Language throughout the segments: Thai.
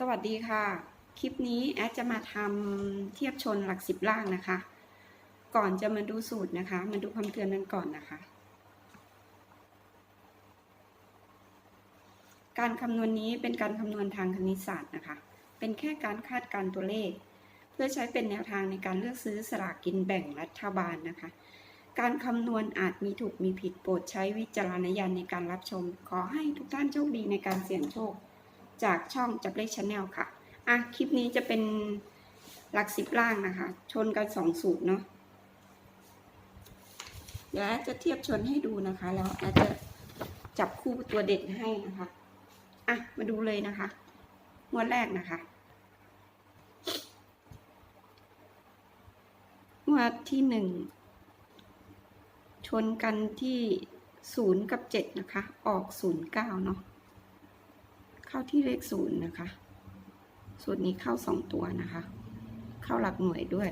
สวัสดีค่ะ คลิปนี้แอดจะมาทำเทียบชนหลักสิบล่างนะคะ ก่อนจะมาดูสูตรนะคะ มาดูคำเตือนกันก่อนนะคะ การคำนวณนี้เป็นการคำนวณทางคณิตศาสตร์นะคะ เป็นแค่การคาดการ์ตัวเลข เพื่อใช้เป็นแนวทางในการเลือกซื้อสลากกินแบ่งรัฐบาลนะคะ การคำนวณอาจมีถูกมีผิดโปรดใช้วิจารณญาณในการรับชม ขอให้ทุกท่านโชคดีในการเสี่ยงโชค จากช่องจับเลขชาแนลค่ะ อะ คลิปนี้จะเป็นหลักสิบล่างนะคะ ชนกันสองสูตรเนาะเดี๋ยวจะเทียบชนให้ดูนะคะ แล้วอดจะจับคู่ตัวเด็ดให้นะคะ อะ มาดูเลยนะคะงวดแรกนะคะงวดที่หนึ่งชนกันที่ศูนย์กับเจ็ดนะคะ ออกศูนย์เก้าเนาะ เข้าที่เลขศูนย์นะคะ สูตรนี้เข้าสองตัวนะคะ เข้าหลักหน่วยด้วย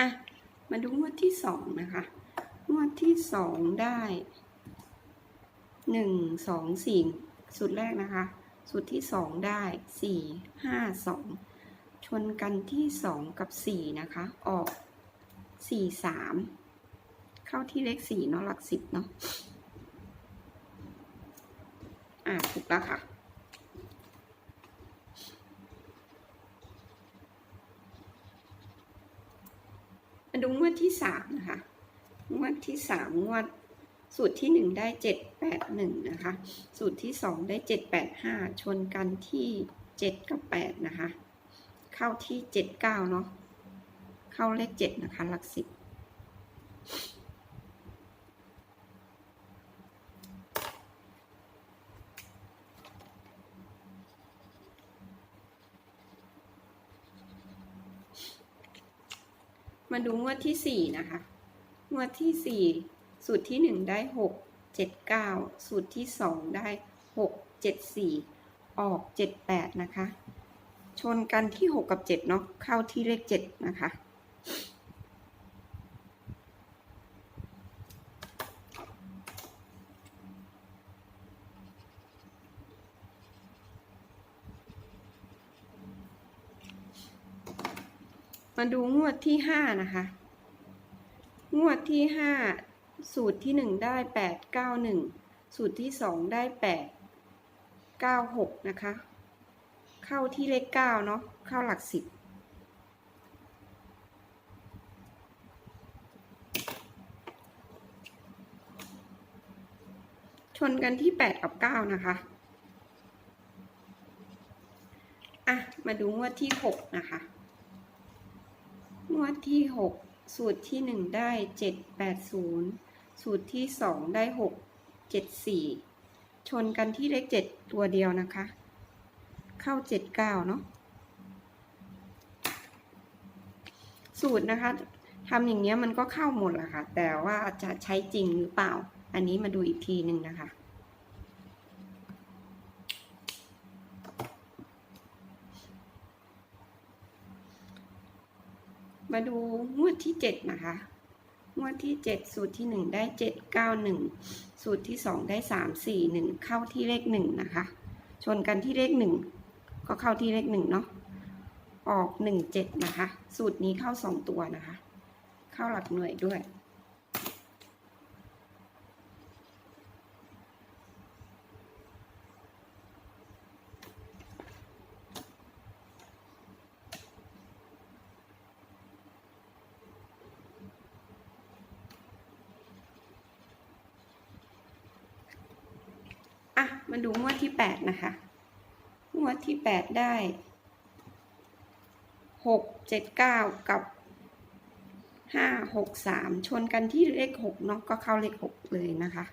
อะ มาดูงวดที่สองนะคะ งวดที่สองได้หนึ่งสองสี่สูตรแรกนะคะ สูตรที่สองได้สี่ห้าสองชนกันที่สองกับสี่นะคะ ออกสี่สามเข้าที่เลขสี่เนาะหลักสิบเนาะอ่าถูกแล้วค่ะมาดูงวดที่สามนะคะ งวดที่สามงวด สูตรที่หนึ่งได้เจ็ดแปดหนึ่งนะคะ สูตรที่สองได้เจ็ดแปดห้าชนกันที่เจ็ดกับแปดนะคะ เข้าที่เจ็ดเก้าเนาะ เข้าเลขเจ็ดนะคะ หลักสิบมาดูงวดที่สี่นะคะ งวดที่สี่ สูตรที่หนึ่งได้หกเจ็ดเก้าสูตรที่สองได้หกเจ็ดสี่ออกเจ็ดแปดนะคะ ชนกันที่หกกับเจ็ดเนาะเข้าที่เลขเจ็ดนะคะ มาดูงวดที่ห้านะคะ งวดที่ห้า สูตรที่หนึ่งได้แปดเก้าหนึ่งสูตรที่สองได้แปดเก้าหกนะคะ เข้าที่เลขเก้าเนาะเข้าหลักสิบชนกันที่แปดกับเก้านะคะ อะ มาดูงวดที่หกนะคะ งวดที่หกสูตรที่หนึ่งได้เจ็ดแปดศูนย์ สูตรที่สองได้หกเจ็ดสี่ชนกันที่เลขเจ็ดตัวเดียวนะคะ เข้าเจ็ดเก้าเนาะสูตรนะคะทำอย่างเงี้ยมันก็เข้าหมดแหละค่ะ แต่ว่าจะใช้จริงหรือเปล่า อันนี้มาดูอีกทีหนึ่งนะคะมาดูงวดที่เจ็ดนะคะ งวดที่เจ็ดสูตรที่หนึ่งได้เจ็ดเก้าหนึ่งสูตรที่สองได้สามสี่หนึ่งเข้าที่เลขหนึ่งนะคะ ชนกันที่เลขหนึ่งก็เข้าที่เลขหนึ่งเนาะ ออกหนึ่งเจ็ดนะคะ สูตรนี้เข้าสองตัวนะคะ เข้าหลักหน่วยด้วย อะ มาดูงวดที่แปดนะคะ งวดที่แปดได้หกเจ็ดเก้ากับห้าหกสามชนกันที่เลขหกเนาะก็เข้าเลขหกเลยนะคะ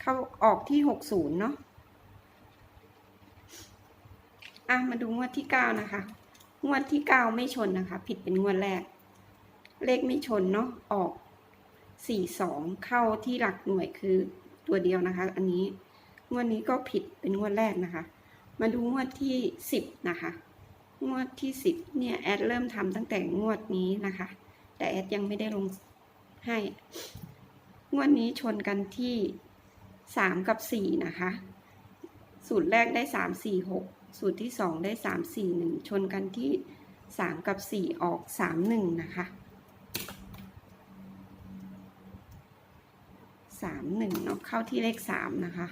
เข้าออกที่หกศูนย์เนาะ อะ มาดูงวดที่เก้านะคะ งวดที่เก้าไม่ชนนะคะ ผิดเป็นงวดแรก เลขไม่ชนเนาะออกสี่สองเข้าที่หลักหน่วยคือตัวเดียวนะคะ อันนี้งวดนี้ก็ผิดเป็นงวดแรกนะคะ มาดูงวดที่สิบนะคะ งวดที่สิบเนี่ยแอดเริ่มทำตั้งแต่งวดนี้นะคะ แต่แอดยังไม่ได้ลงให้ งวดนี้ชนกันที่สามกับสี่นะคะ สูตรแรกได้สามสี่หกสูตรที่สองได้สามสี่หนึ่งชนกันที่สามกับสี่ออกสามหนึ่งนะคะ สามหนึ่งเนาะเข้าที่เลขสามนะคะ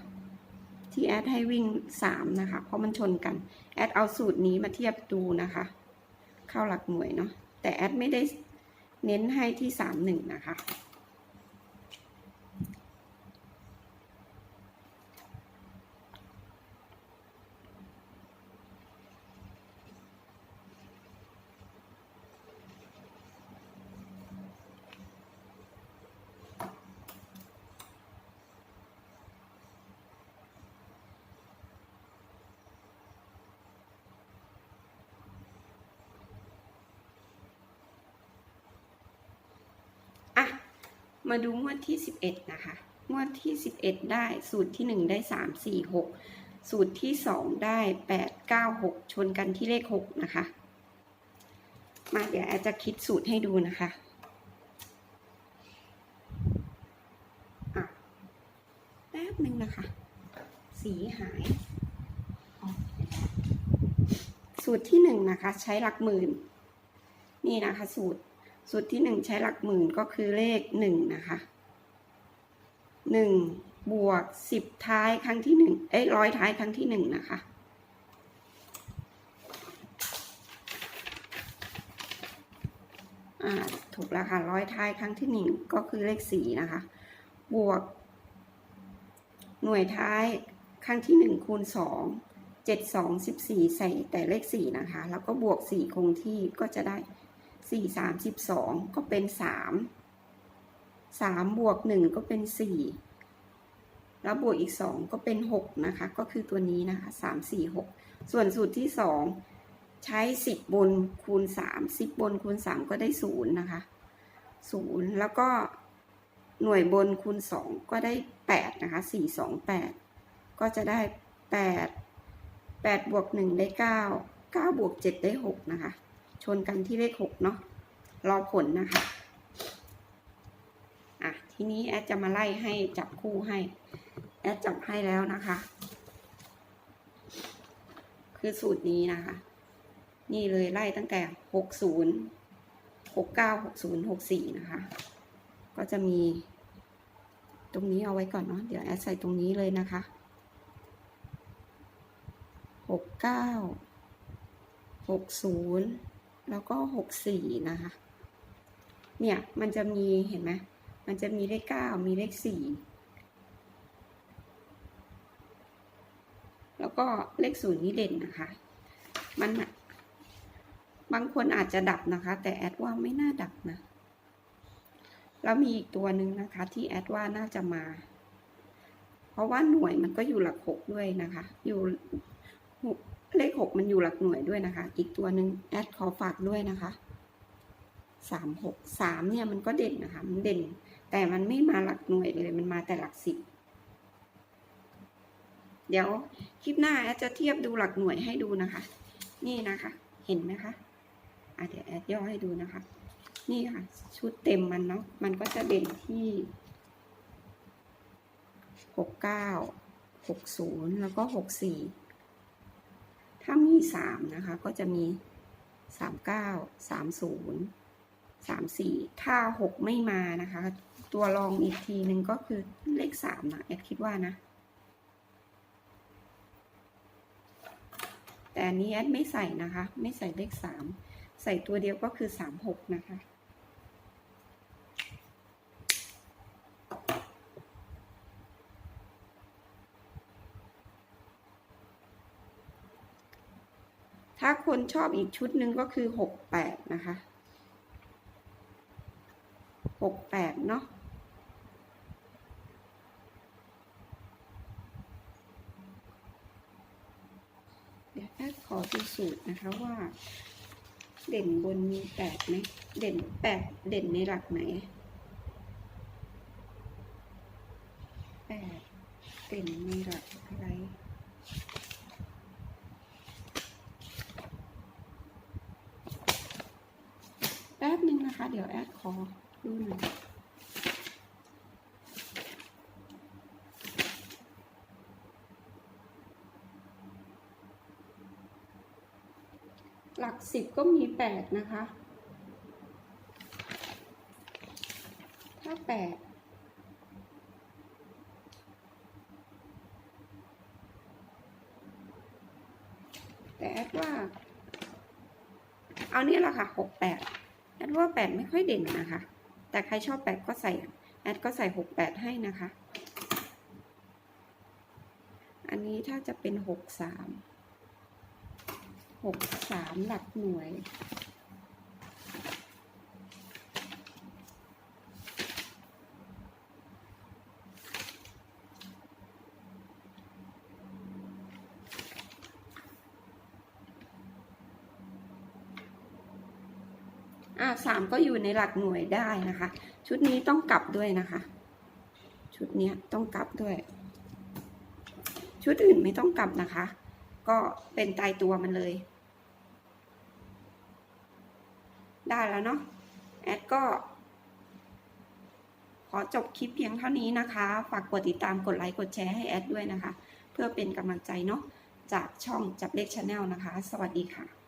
ที่แอดให้วิ่งสามนะคะ เพราะมันชนกัน แอดเอาสูตรนี้มาเทียบดูนะคะ เข้าหลักหน่วยเนาะแต่แอดไม่ได้เน้นให้ที่สามหนึ่งนะคะ อะ มาดูงวดที่ 11 นะคะ งวดที่ 11 ได้สูตรที่ 1 ได้ 3 4 6 สูตรที่ 2 ได้ 8 9 6 ชนกันที่เลข 6 นะคะ มาเดี๋ยวแอดจะคิดสูตรให้ดูนะคะแป๊บหนึ่งนะคะ สีหาย สูตรที่ 1 นะคะ ใช้หลักหมื่น นี่นะคะสูตร สูตรที่หนึ่งใช้หลักหมื่นก็คือเลขหนึ่งนะคะหนึ่งบวกสิบท้ายครั้งที่หนึ่งเอ้ยร้อยท้ายครั้งที่หนึ่งนะคะถูกแล้วค่ะร้อยท้ายครั้งที่หนึ่งก็คือเลขสี่นะคะ บวก หน่วยท้ายครั้งที่หนึ่งคูณสองเจ็ดสองสิบสี่ใส่แต่เลขสี่นะคะ แล้วก็บวกสี่คงที่ก็จะได้ สี่สามสิบสองก็เป็นสามสามบวกหนึ่งก็เป็นสี่แล้วบวกอีกสองก็เป็นหกนะคะ ก็คือตัวนี้นะคะสามสี่หกส่วนสูตรที่สองใช้สิบบนคูณสามสิบบนคูณสามก็ได้ศูนย์นะคะศูนย์แล้วก็หน่วยบนคูณสองก็ได้แปดนะคะสี่สองแปดก็จะได้แปดแปดบวกหนึ่งได้เก้าเก้าบวกเจ็ดได้หกนะคะ ชนกันที่เลขหกเนาะรอผลนะคะอะทีนี้แอดจะมาไล่ให้จับคู่ให้ แอดจับให้แล้วนะคะ คือสูตรนี้นะคะ นี่เลยไล่ตั้งแต่หกศูนย์หกเก้าหกศูนย์หกสี่นะคะ ก็จะมี ตรงนี้เอาไว้ก่อนเนาะเดี๋ยวแอดใส่ตรงนี้เลยนะคะหกเก้าหกศูนย์ แล้วก็หกสี่นะคะ เนี่ยมันจะมีเห็นไหมมันจะมีเลขเก้ามีเลขสี่แล้วก็เลขศูนย์นี่เด่นนะคะ มันบางคนอาจจะดับนะคะ แต่แอดว่าไม่น่าดับนะ แล้วมีอีกตัวหนึ่งนะคะ ที่แอดว่าน่าจะมา เพราะว่าหน่วยมันก็อยู่หลักหกด้วยนะคะ อยู่ เลขหกมันอยู่หลักหน่วยด้วยนะคะ อีกตัวหนึ่งแอดขอฝากด้วยนะคะสามหกสามเนี่ยมันก็เด่นนะคะ มันเด่น แต่มันไม่มาหลักหน่วยเลยมันมาแต่หลักสิบเดี๋ยวคลิปหน้าแอดจะเทียบดูหลักหน่วยให้ดูนะคะ นี่นะคะ เห็นไหมคะอะเดี๋ยวแอดย่อให้ดูนะคะ นี่ค่ะ ชุดเต็มมันเนาะมันก็จะเด่นที่หกเก้าหกศูนย์แล้วก็หกสี่ ถ้ามีสามนะคะ ก็จะมีสามเก้าสามศูนย์สามสี่ถ้าหกไม่มานะคะ ตัวรองอีกทีหนึ่งก็คือเลขสามนะแอดคิดว่านะ แต่อันนี้แอดไม่ใส่นะคะ ไม่ใส่เลขสามใส่ตัวเดียวก็คือสามหกนะคะ ถ้าคนชอบอีกชุดหนึ่งก็คือหกแปดนะคะหกแปดเนาะเดี๋ยวแอดขอดูสูตรนะคะว่า เด่นบนมีแปดไหมเด่นแปดเด่นในหลักไหน เป็นในหลักอะไร แป๊บ นะคะ เดี๋ยวแอดขอดูหน่อยหลักสิบก็มีแปดนะคะ ถ้าแปดแต่แอดว่า เอาเนี่ยแหละค่ะหกแปด ดว่าแปดไม่ค่อยเด่นนะคะ แต่ใครชอบแปดก็ใส่ แอดก็ใส่หกแปดให้นะคะ อันนี้ถ้าจะเป็นหกสามหกสามหลักหน่วย อ่าสามก็อยู่ในหลักหน่วยได้นะคะ ชุดนี้ต้องกลับด้วยนะคะ ชุดนี้ต้องกลับด้วย ชุดอื่นไม่ต้องกลับนะคะ ก็เป็นตายตัวมันเลย ได้แล้วเนาะแอดก็ ขอจบคลิปเพียงเท่านี้นะคะ ฝากกดติดตามกดไลค์กดแชร์ให้แอดด้วยนะคะ เพื่อเป็นกำลังใจเนาะจากช่องจับเลขชาแนลนะคะ สวัสดีค่ะ